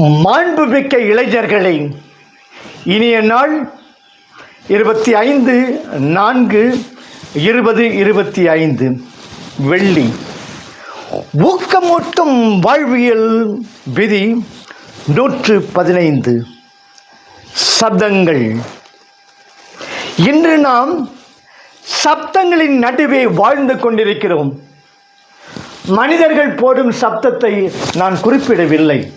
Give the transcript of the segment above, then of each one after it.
மாண்புமிக்க இளைஞர்களே இனிய நாள் இருபத்தி ஐந்து நான்கு இருபது இருபத்தி ஐந்து வெள்ளி. ஊக்கமூட்டும் வாழ்வியல் விதி நூற்று பதினைந்து சப்தங்கள். இன்று நாம் சப்தங்களின் நடுவே வாழ்ந்து கொண்டிருக்கிறோம். மனிதர்கள் போடும் சப்தத்தை நான் குறிப்பிடவில்லை.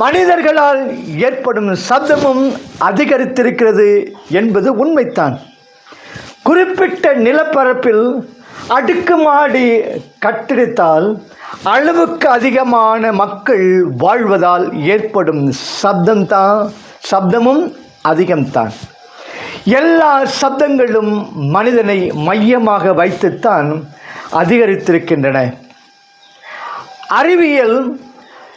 மனிதர்களால் ஏற்படும் சப்தமும் அதிகரித்திருக்கிறது என்பது உண்மைத்தான். குறிப்பிட்ட நிலப்பரப்பில் அடுக்குமாடி கட்டிடத்தால் அளவுக்கு அதிகமான மக்கள் வாழ்வதால் ஏற்படும் சப்தம்தான் சப்தமும் அதிகம்தான். எல்லா சப்தங்களும் மனிதனை மையமாக வைத்துத்தான் அதிகரித்திருக்கின்றன. அறிவியல்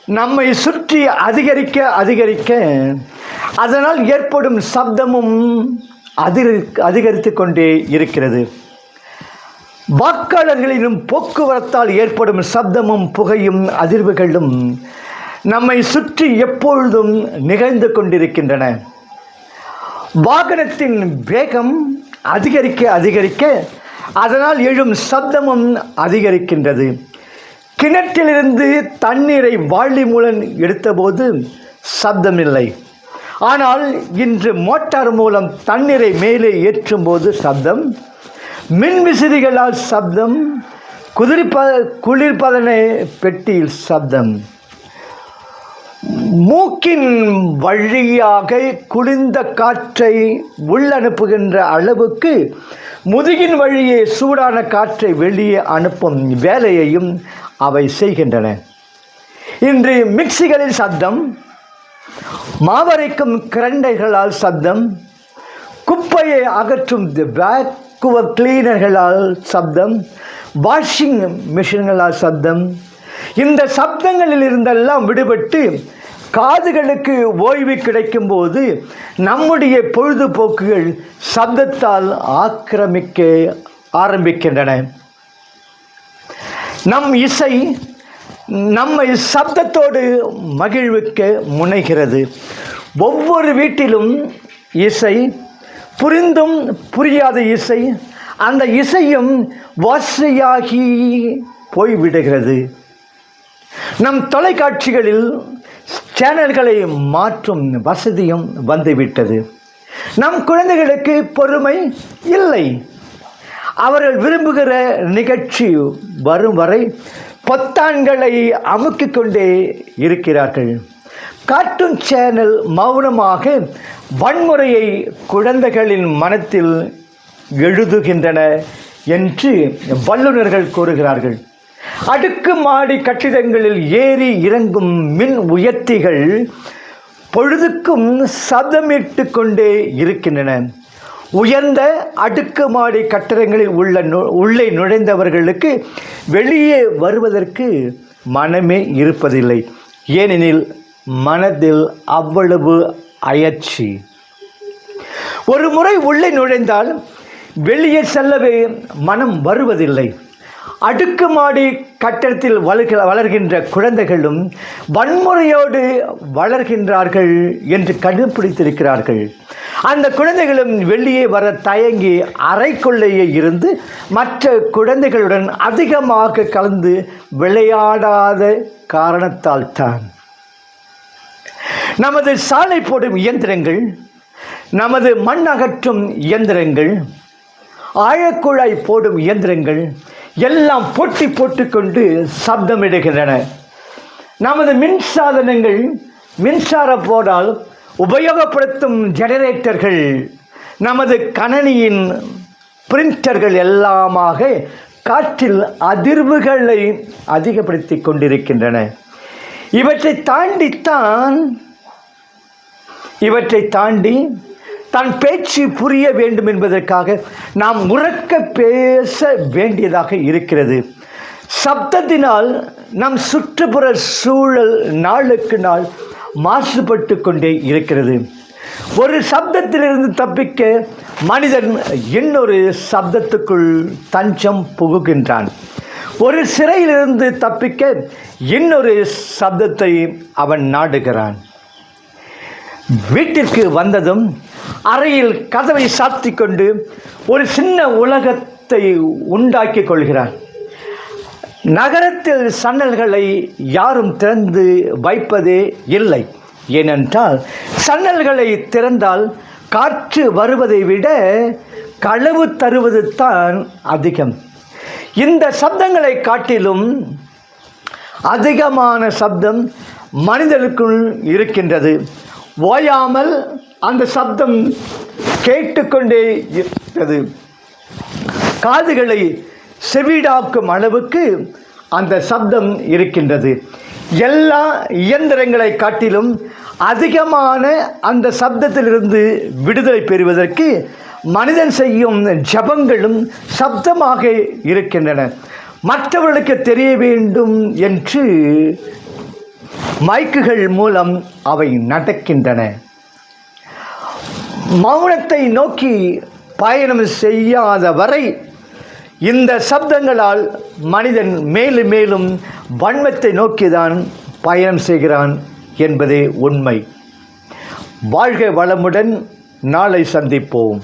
நம்மை சுற்றி அதிகரிக்க அதிகரிக்க அதனால் ஏற்படும் சப்தமும் அதிக அதிகரித்து கொண்டே இருக்கிறது. வாக்காளர்களிலும் போக்குவரத்தால் ஏற்படும் சப்தமும் புகையும் அதிர்வுகளும் நம்மை சுற்றி எப்பொழுதும் நிகழ்ந்து கொண்டிருக்கின்றன. வாகனத்தின் வேகம் அதிகரிக்க அதிகரிக்க அதனால் எழும் சப்தமும் அதிகரிக்கின்றது. கிணற்றிலிருந்து தண்ணீரை வாழி மூலம் எடுத்தபோது சப்தமில்லை. ஆனால் இன்று மோட்டார் மூலம் தண்ணீரை மேலே ஏற்றும்போது சப்தம் மின்விசிறிகளால் சப்தம் குதிர்ப குளிர்பதன பெட்டியில் சப்தம். மூக்கின் வழியாக குளிர்ந்த காற்றை உள்ளனுப்புகின்ற அளவுக்கு முதுகின் வழியே சூடான காற்றை வெளியே அனுப்பும் வேலையையும் அவை செய்கின்றன. இன்று மிக்சிகளில் சப்தம் மாவரைக்கும் கிரண்டைகளால் சப்தம் குப்பையை அகற்றும் வேக்குவர் கிளீனர்களால் சப்தம் வாஷிங் மிஷின்களால் சப்தம் இந்த சப்தங்களில் இருந்தெல்லாம் விடுபட்டு காதுகளுக்கு ஓய்வு கிடைக்கும்போது நம்முடைய பொழுதுபோக்குகள் சப்தத்தால் ஆக்கிரமிக்க ஆரம்பிக்கின்றன. நம் இசை நம்மை சப்தத்தோடு மகிழ்விக்க முனைகிறது. ஒவ்வொரு வீட்டிலும் இசை புரிந்தும் புரியாத இசை அந்த இசையும் வாசையாகி போய்விடுகிறது. நம் தொலைக்காட்சிகளில் சேனல்களை மாற்றும் வசதியும் வந்துவிட்டது. நம் குழந்தைகளுக்கு பொறுமை இல்லை. அவர்கள் விரும்புகிற நிகழ்ச்சி வரும் வரை பொத்தான்களை அமுக்கிக் கொண்டே இருக்கிறார்கள். கார்ட்டூன் சேனல் மௌனமாக வன்முறையை குழந்தைகளின் மனத்தில் எழுதுகின்றன என்று வல்லுநர்கள் கூறுகிறார்கள். அடுக்கு மாடி கட்டிடங்களில் ஏறி இறங்கும் மின் உயர்த்திகள் பொழுதுக்கும் சதமிட்டு கொண்டே இருக்கின்றன. உயர்ந்த அடுக்குமாடி கட்டடங்களில் உள்ள நு- உள்ளே நுழைந்தவர்களுக்கு வெளியே வருவதற்கு மனமே இருப்பதில்லை. ஏனெனில் மனதில் அவ்வளவு அயற்சி. ஒரு முறை உள்ளே நுழைந்தால் வெளியே செல்லவே மனம் வருவதில்லை. அடுக்குமாடி கட்டடத்தில் வளர்க வளர்கின்ற குழந்தைகளும் வன்முறையோடு வளர்கின்றார்கள் என்று கண்டுபிடித்திருக்கிறார்கள். அந்த குழந்தைகளும் வெளியே வர தயங்கி அறைக்குள்ளேயே இருந்து மற்ற குழந்தைகளுடன் அதிகமாக கலந்து விளையாடாத காரணத்தால் தான் நமது சாலை போடும் இயந்திரங்கள் நமது மண் அகற்றும் இயந்திரங்கள் ஆழக்குழாய் போடும் இயந்திரங்கள் எல்லாம் போட்டி போட்டுக்கொண்டு சப்தமிடுகின்றன. நமது மின் சாதனங்கள் மின்சாரம் போடால் உபயோகப்படுத்தும் ஜெனரேட்டர்கள் நமது கணனியின் பிரிண்டர்கள் எல்லாமாக காற்றில் அதிர்வுகளை அதிகப்படுத்தி கொண்டிருக்கின்றன. இவற்றை தாண்டித்தான் இவற்றை தாண்டி தன் பேச்சு புரிய வேண்டும் என்பதற்காக நாம் உறக்க பேச வேண்டியதாக இருக்கிறது. சப்தத்தினால் நம் சுற்றுப்புற சூழல் நாளுக்கு நாள் மாசுபட்டு கொண்டே இருக்கிறது. ஒரு சப்தத்திலிருந்து தப்பிக்க மனிதன் இன்னொரு சப்தத்துக்குள் தஞ்சம் புகுகின்றான். ஒரு சிறையிலிருந்து தப்பிக்க இன்னொரு சப்தத்தை அவன் நாடுகிறான். வீட்டிற்கு வந்ததும் அறையில் கதவை சாத்தி கொண்டு ஒரு சின்ன உலகத்தை உண்டாக்கி கொள்கிறான். நகரத்தில் சன்னல்களை யாரும் திறந்து வைப்பதே இல்லை. ஏனென்றால் சன்னல்களை திறந்தால் காற்று வருவதை விட களவு தருவது தான் அதிகம். இந்த சப்தங்களை காட்டிலும் அதிகமான சப்தம் மனிதனுக்குள் இருக்கின்றது. ஓயாமல் அந்த சப்தம் கேட்டுக்கொண்டே இருக்கிறது காதுகளை செவிடாக்கும் அளவுக்கு அந்த சப்தம் இருக்கின்றது. எல்லா இயந்திரங்களை காட்டிலும் அதிகமான அந்த சப்தத்திலிருந்து விடுதலை பெறுவதற்கு மனிதன் செய்யும் ஜபங்களும் சப்தமாக இருக்கின்றன. மற்றவர்களுக்கு தெரிய வேண்டும் என்று மைக்குகள் மூலம் அவை நடக்கின்றன. மௌனத்தை நோக்கி பயணம் செய்யாத வரை இந்த சப்தங்களால் மனிதன் மேலும் மேலும் வன்மத்தை நோக்கிதான் பயணம் செய்கிறான் என்பதே உண்மை. வாழ்க வளமுடன் நாளை சந்திப்போம்.